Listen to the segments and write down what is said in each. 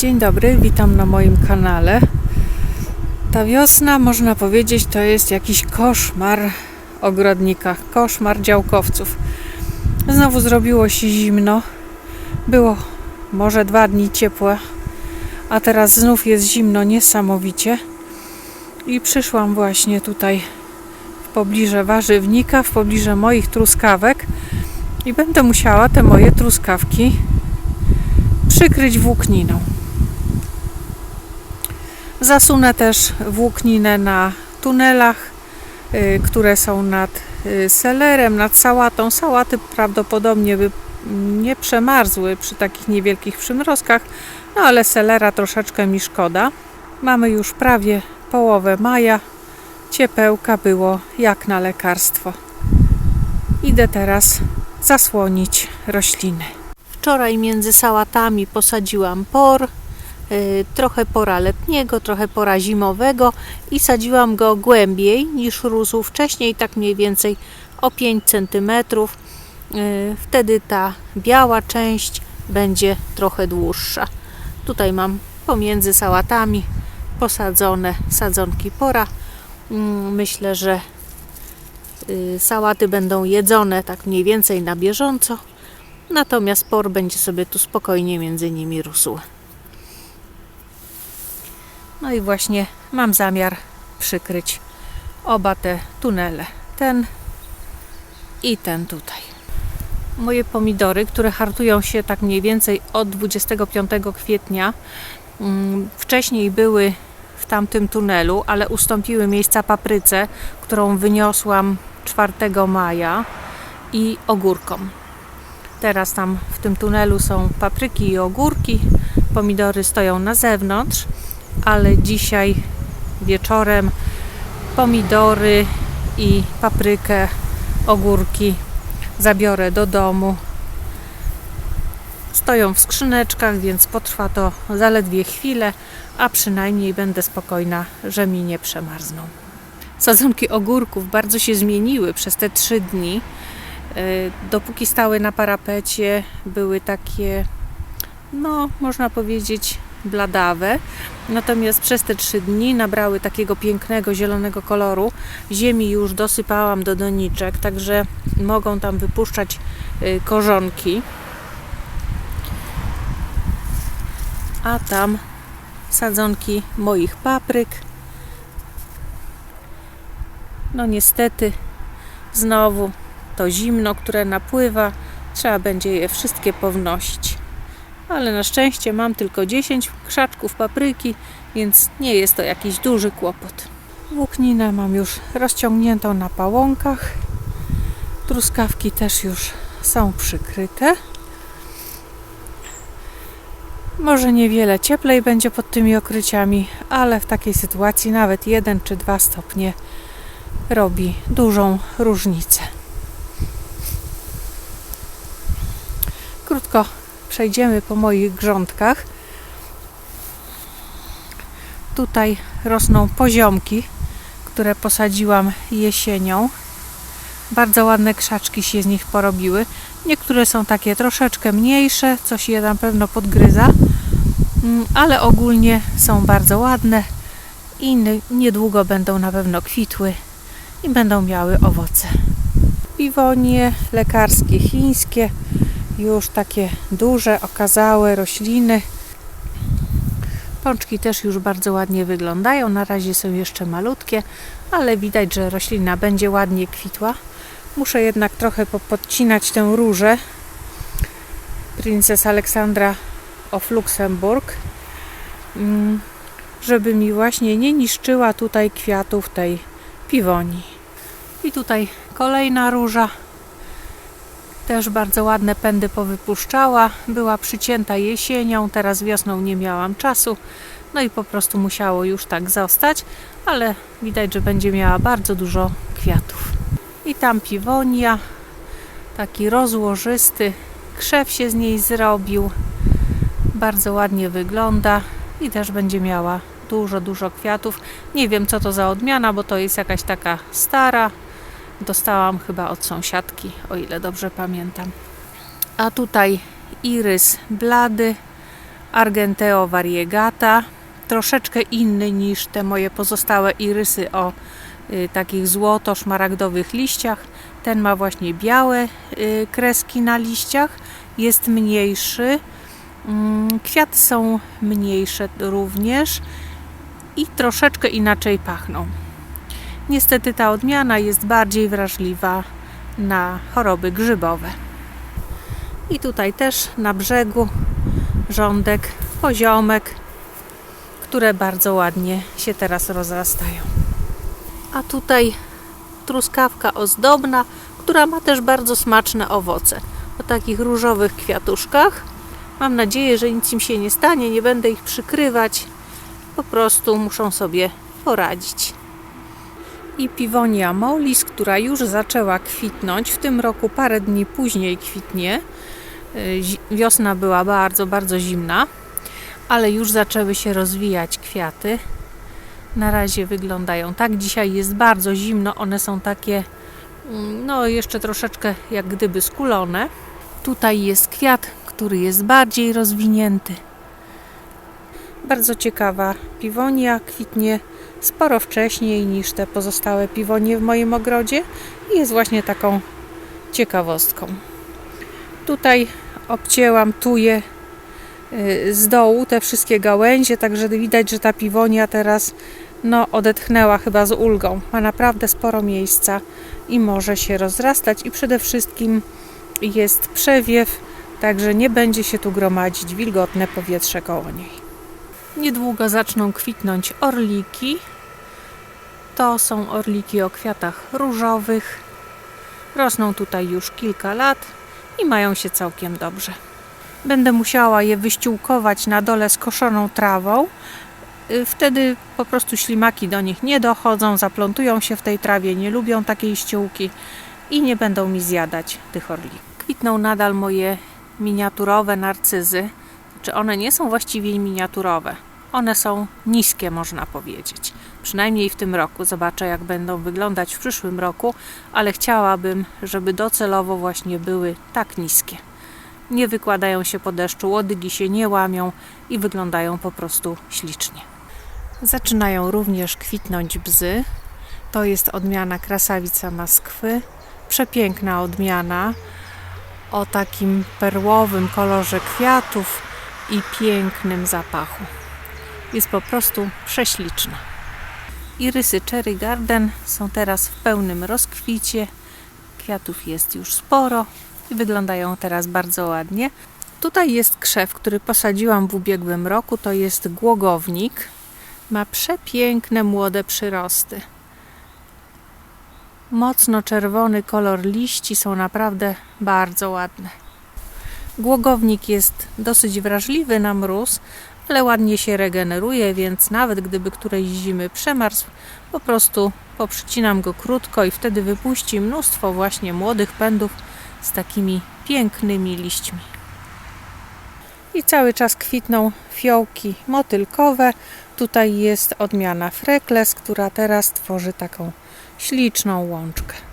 Dzień dobry, witam na moim kanale. Ta wiosna, można powiedzieć, to jest jakiś koszmar ogrodnika, koszmar działkowców. Znowu zrobiło się zimno. Było może dwa dni ciepłe, a teraz znów jest zimno niesamowicie. I przyszłam właśnie tutaj w pobliże warzywnika, w pobliże moich truskawek i będę musiała te moje truskawki przykryć włókniną. Zasunę też włókninę na tunelach, y, które są nad y, selerem, nad sałatą. Sałaty prawdopodobnie by nie przemarzły przy takich niewielkich przymrozkach, no ale selera troszeczkę mi szkoda. Mamy już prawie połowę maja. Ciepełka było jak na lekarstwo. Idę teraz zasłonić rośliny. Wczoraj między sałatami posadziłam por, trochę pora letniego, trochę pora zimowego i sadziłam go głębiej niż rósł wcześniej, tak mniej więcej o 5 cm. Wtedy ta biała część będzie trochę dłuższa. Tutaj mam pomiędzy sałatami posadzone sadzonki pora. Mm, Myślę, że y, sałaty będą jedzone tak mniej więcej na bieżąco. Natomiast por będzie sobie tu spokojnie między nimi rósł. No i właśnie mam zamiar przykryć oba te tunele. Ten i ten tutaj. Moje pomidory, które hartują się tak mniej więcej od 25 kwietnia, mm, wcześniej były w tamtym tunelu, ale ustąpiły miejsca papryce, którą wyniosłam 4 maja i ogórkom. Teraz tam w tym tunelu są papryki i ogórki. Pomidory stoją na zewnątrz, ale dzisiaj wieczorem pomidory i paprykę, ogórki zabiorę do domu. Stoją w skrzyneczkach, więc potrwa to zaledwie chwilę, a przynajmniej będę spokojna, że mi nie przemarzną. Sadzonki ogórków bardzo się zmieniły przez te trzy dni. Y, Dopóki stały na parapecie, były takie, no, można powiedzieć, bladawe. Natomiast przez te trzy dni nabrały takiego pięknego zielonego koloru. Ziemi już dosypałam do doniczek, także mogą tam wypuszczać y, korzonki. A tam sadzonki moich papryk. No niestety znowu to zimno, które napływa, trzeba będzie je wszystkie pownosić. Ale na szczęście mam tylko 10 krzaczków papryki, więc nie jest to jakiś duży kłopot. Włókninę mam już rozciągniętą na pałąkach. Truskawki też już są przykryte. Może niewiele cieplej będzie pod tymi okryciami, ale w takiej sytuacji nawet 1 czy 2 stopnie robi dużą różnicę. Krótko przejdziemy po moich grządkach. Tutaj rosną poziomki, które posadziłam jesienią. Bardzo ładne krzaczki się z nich porobiły. Niektóre są takie troszeczkę mniejsze, coś je na pewno podgryza, Mm, ale ogólnie są bardzo ładne i niedługo będą na pewno kwitły i będą miały owoce. Piwonie lekarskie chińskie, już takie duże, okazałe rośliny. Pączki też już bardzo ładnie wyglądają. Na razie są jeszcze malutkie, ale widać, że roślina będzie ładnie kwitła. Muszę jednak trochę popodcinać tę różę. Princess Aleksandra of Luxemburg, mm, żeby mi właśnie nie niszczyła tutaj kwiatów tej piwonii. I tutaj kolejna róża. Też bardzo ładne pędy powypuszczała. Była przycięta jesienią, teraz wiosną nie miałam czasu. No i po prostu musiało już tak zostać, ale widać, że będzie miała bardzo dużo kwiatów. I tam piwonia, taki rozłożysty, krzew się z niej zrobił. Bardzo ładnie wygląda i też będzie miała dużo, dużo kwiatów. Nie wiem co to za odmiana, bo to jest jakaś taka stara. Dostałam chyba od sąsiadki, o ile dobrze pamiętam. A tutaj irys blady, Argenteo variegata, troszeczkę inny niż te moje pozostałe irysy o y, takich złoto-szmaragdowych liściach. Ten ma właśnie białe y, kreski na liściach, jest mniejszy. Mm, Kwiaty są mniejsze również i troszeczkę inaczej pachną. Niestety ta odmiana jest bardziej wrażliwa na choroby grzybowe. I tutaj też na brzegu rządek, poziomek, które bardzo ładnie się teraz rozrastają. A tutaj truskawka ozdobna, która ma też bardzo smaczne owoce. O takich różowych kwiatuszkach. Mam nadzieję, że nic im się nie stanie, nie będę ich przykrywać. Po prostu muszą sobie poradzić. I piwonia mollis, która już zaczęła kwitnąć. W tym roku parę dni później kwitnie. Y, Wiosna była bardzo, bardzo zimna, ale już zaczęły się rozwijać kwiaty. Na razie wyglądają tak. Dzisiaj jest bardzo zimno, one są takie, mm, no jeszcze troszeczkę jak gdyby skulone. Tutaj jest kwiat, który jest bardziej rozwinięty. Bardzo ciekawa piwonia, kwitnie sporo wcześniej niż te pozostałe piwonie w moim ogrodzie i jest właśnie taką ciekawostką. Tutaj obcięłam tuje y, z dołu te wszystkie gałęzie, także widać, że ta piwonia teraz no, odetchnęła chyba z ulgą. Ma naprawdę sporo miejsca i może się rozrastać i przede wszystkim jest przewiew, także nie będzie się tu gromadzić wilgotne powietrze koło niej. Niedługo zaczną kwitnąć orliki. To są orliki o kwiatach różowych. Rosną tutaj już kilka lat i mają się całkiem dobrze. Będę musiała je wyściółkować na dole skoszoną trawą. Y, Wtedy po prostu ślimaki do nich nie dochodzą, zaplątują się w tej trawie, nie lubią takiej ściółki i nie będą mi zjadać tych orlików. Kwitną nadal moje miniaturowe narcyzy. Czy one nie są właściwie miniaturowe? One są niskie, można powiedzieć. Przynajmniej w tym roku. Zobaczę, jak będą wyglądać w przyszłym roku, ale chciałabym, żeby docelowo właśnie były tak niskie. Nie wykładają się po deszczu, łodygi się nie łamią i wyglądają po prostu ślicznie. Zaczynają również kwitnąć bzy. To jest odmiana krasawica Moskwy. Przepiękna odmiana o takim perłowym kolorze kwiatów i pięknym zapachu. Jest po prostu prześliczna. Irysy Cherry Garden są teraz w pełnym rozkwicie. Kwiatów jest już sporo i wyglądają teraz bardzo ładnie. Tutaj jest krzew, który posadziłam w ubiegłym roku. To jest głogownik. Ma przepiękne młode przyrosty. Mocno czerwony kolor liści są naprawdę bardzo ładne. Głogownik jest dosyć wrażliwy na mróz, ale ładnie się regeneruje, więc nawet gdyby którejś zimy przemarzł, po prostu poprzycinam go krótko i wtedy wypuści mnóstwo właśnie młodych pędów z takimi pięknymi liśćmi. I cały czas kwitną fiołki motylkowe. Tutaj jest odmiana Frekles, która teraz tworzy taką śliczną łączkę.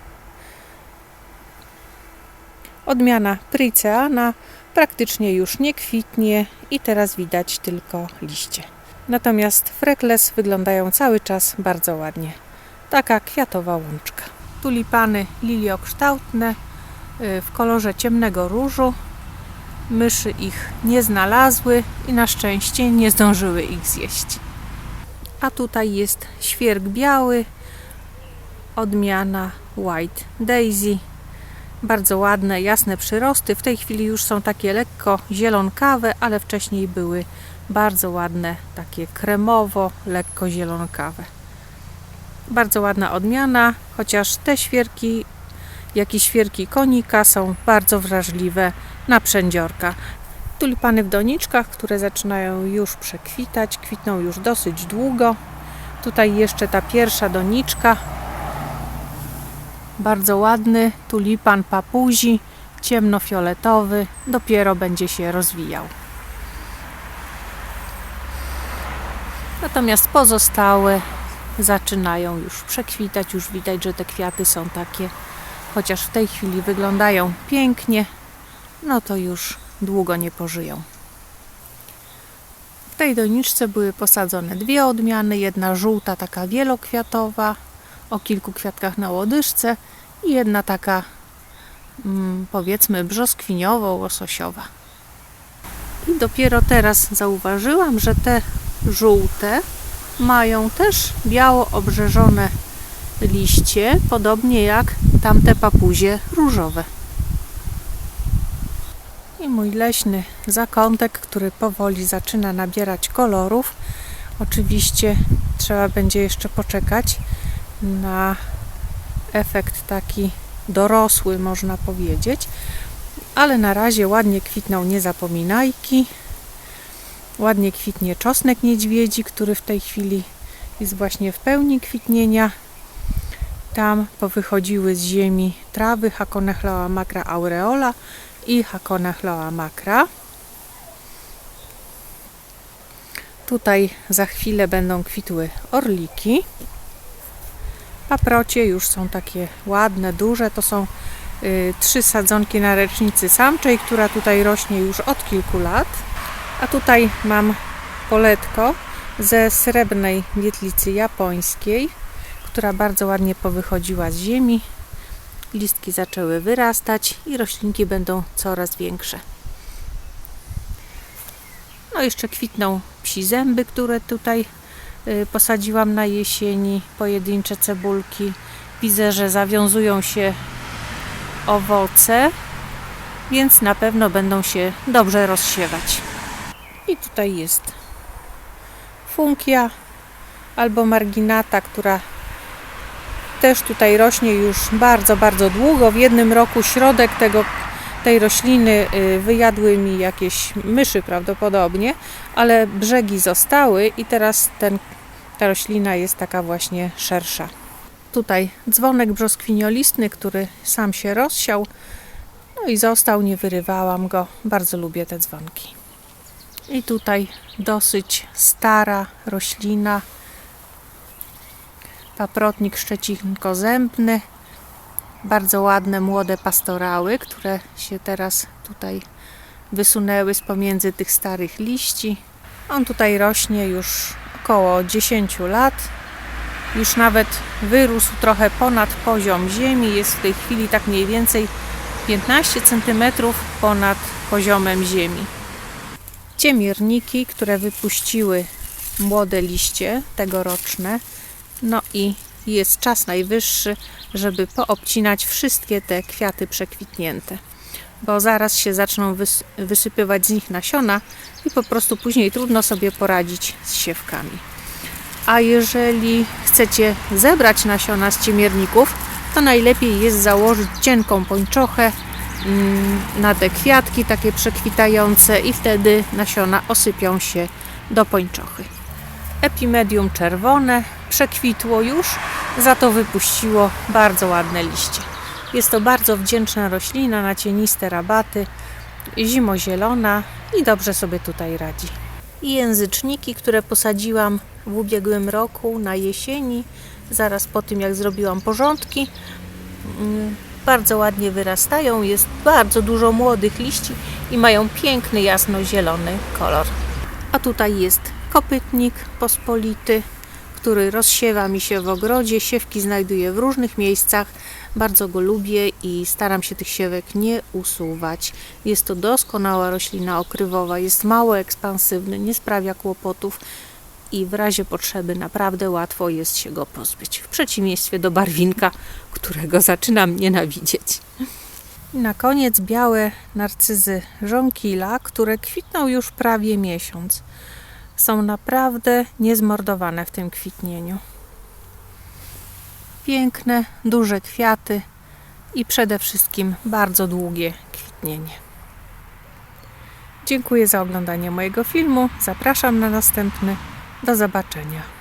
Odmiana Priceana praktycznie już nie kwitnie i teraz widać tylko liście. Natomiast Frekles wyglądają cały czas bardzo ładnie. Taka kwiatowa łączka. Tulipany liliokształtne y, w kolorze ciemnego różu. Myszy ich nie znalazły i na szczęście nie zdążyły ich zjeść. A tutaj jest świerk biały, odmiana White Daisy. Bardzo ładne, jasne przyrosty. W tej chwili już są takie lekko zielonkawe, ale wcześniej były bardzo ładne, takie kremowo, lekko zielonkawe. Bardzo ładna odmiana, chociaż te świerki, jak i świerki konika są bardzo wrażliwe na przędziorka. Tulipany w doniczkach, które zaczynają już przekwitać, kwitną już dosyć długo. Tutaj jeszcze ta pierwsza doniczka, bardzo ładny tulipan papuzi, ciemnofioletowy, dopiero będzie się rozwijał. Natomiast pozostałe zaczynają już przekwitać, już widać, że te kwiaty są takie, chociaż w tej chwili wyglądają pięknie, no to już długo nie pożyją. W tej doniczce były posadzone dwie odmiany, jedna żółta, taka wielokwiatowa, o kilku kwiatkach na łodyżce i jedna taka mm, powiedzmy brzoskwiniowo-łososiowa. I dopiero teraz zauważyłam, że te żółte mają też biało obrzeżone liście, podobnie jak tamte papuzie różowe. I mój leśny zakątek, który powoli zaczyna nabierać kolorów. Oczywiście trzeba będzie jeszcze poczekać na efekt taki dorosły, można powiedzieć. Ale na razie ładnie kwitną niezapominajki. Ładnie kwitnie czosnek niedźwiedzi, który w tej chwili jest właśnie w pełni kwitnienia. Tam powychodziły z ziemi trawy Haconechloa macra aureola i Haconechloa macra. Tutaj za chwilę będą kwitły orliki. Paprocie już są takie ładne, duże. To są y, trzy sadzonki na recznicy samczej, która tutaj rośnie już od kilku lat. A tutaj mam poletko ze srebrnej wietlicy japońskiej, która bardzo ładnie powychodziła z ziemi. Listki zaczęły wyrastać i roślinki będą coraz większe. No jeszcze kwitną psi zęby, które tutaj posadziłam na jesieni, pojedyncze cebulki. Widzę, że zawiązują się owoce, więc na pewno będą się dobrze rozsiewać. I tutaj jest funkia albo marginata, która też tutaj rośnie już bardzo, bardzo długo. W jednym roku środek tego, tej rośliny y, wyjadły mi jakieś myszy prawdopodobnie, ale brzegi zostały i teraz ten, ta roślina jest taka właśnie szersza. Tutaj dzwonek brzoskwiniolistny, który sam się rozsiał. No i został, nie wyrywałam go. Bardzo lubię te dzwonki. I tutaj dosyć stara roślina, paprotnik szczecinkozębny, bardzo ładne młode pastorały, które się teraz tutaj wysunęły z pomiędzy tych starych liści. On tutaj rośnie już około 10 lat. Już nawet wyrósł trochę ponad poziom ziemi. Jest w tej chwili tak mniej więcej 15 cm ponad poziomem ziemi. Ciemierniki, które wypuściły młode liście tegoroczne, no i jest czas najwyższy, żeby poobcinać wszystkie te kwiaty przekwitnięte, bo zaraz się zaczną wys wysypywać z nich nasiona i po prostu później trudno sobie poradzić z siewkami. A jeżeli chcecie zebrać nasiona z ciemierników, to najlepiej jest założyć cienką pończochę mm, na te kwiatki takie przekwitające i wtedy nasiona osypią się do pończochy. Epimedium czerwone przekwitło już, za to wypuściło bardzo ładne liście. Jest to bardzo wdzięczna roślina na cieniste rabaty, zimozielona i dobrze sobie tutaj radzi. I języczniki, które posadziłam w ubiegłym roku na jesieni, zaraz po tym jak zrobiłam porządki, mm, bardzo ładnie wyrastają. Jest bardzo dużo młodych liści i mają piękny jasnozielony kolor. A tutaj jest kopytnik pospolity, który rozsiewa mi się w ogrodzie. Siewki znajduję w różnych miejscach. Bardzo go lubię i staram się tych siewek nie usuwać. Jest to doskonała roślina okrywowa, jest mało ekspansywny, nie sprawia kłopotów i w razie potrzeby naprawdę łatwo jest się go pozbyć. W przeciwieństwie do barwinka, którego zaczynam nienawidzieć. Na koniec białe narcyzy żonkila, które kwitną już prawie miesiąc są naprawdę niezmordowane w tym kwitnieniu. Piękne, duże kwiaty i przede wszystkim bardzo długie kwitnienie. Dziękuję za oglądanie mojego filmu. Zapraszam na następny. Do zobaczenia.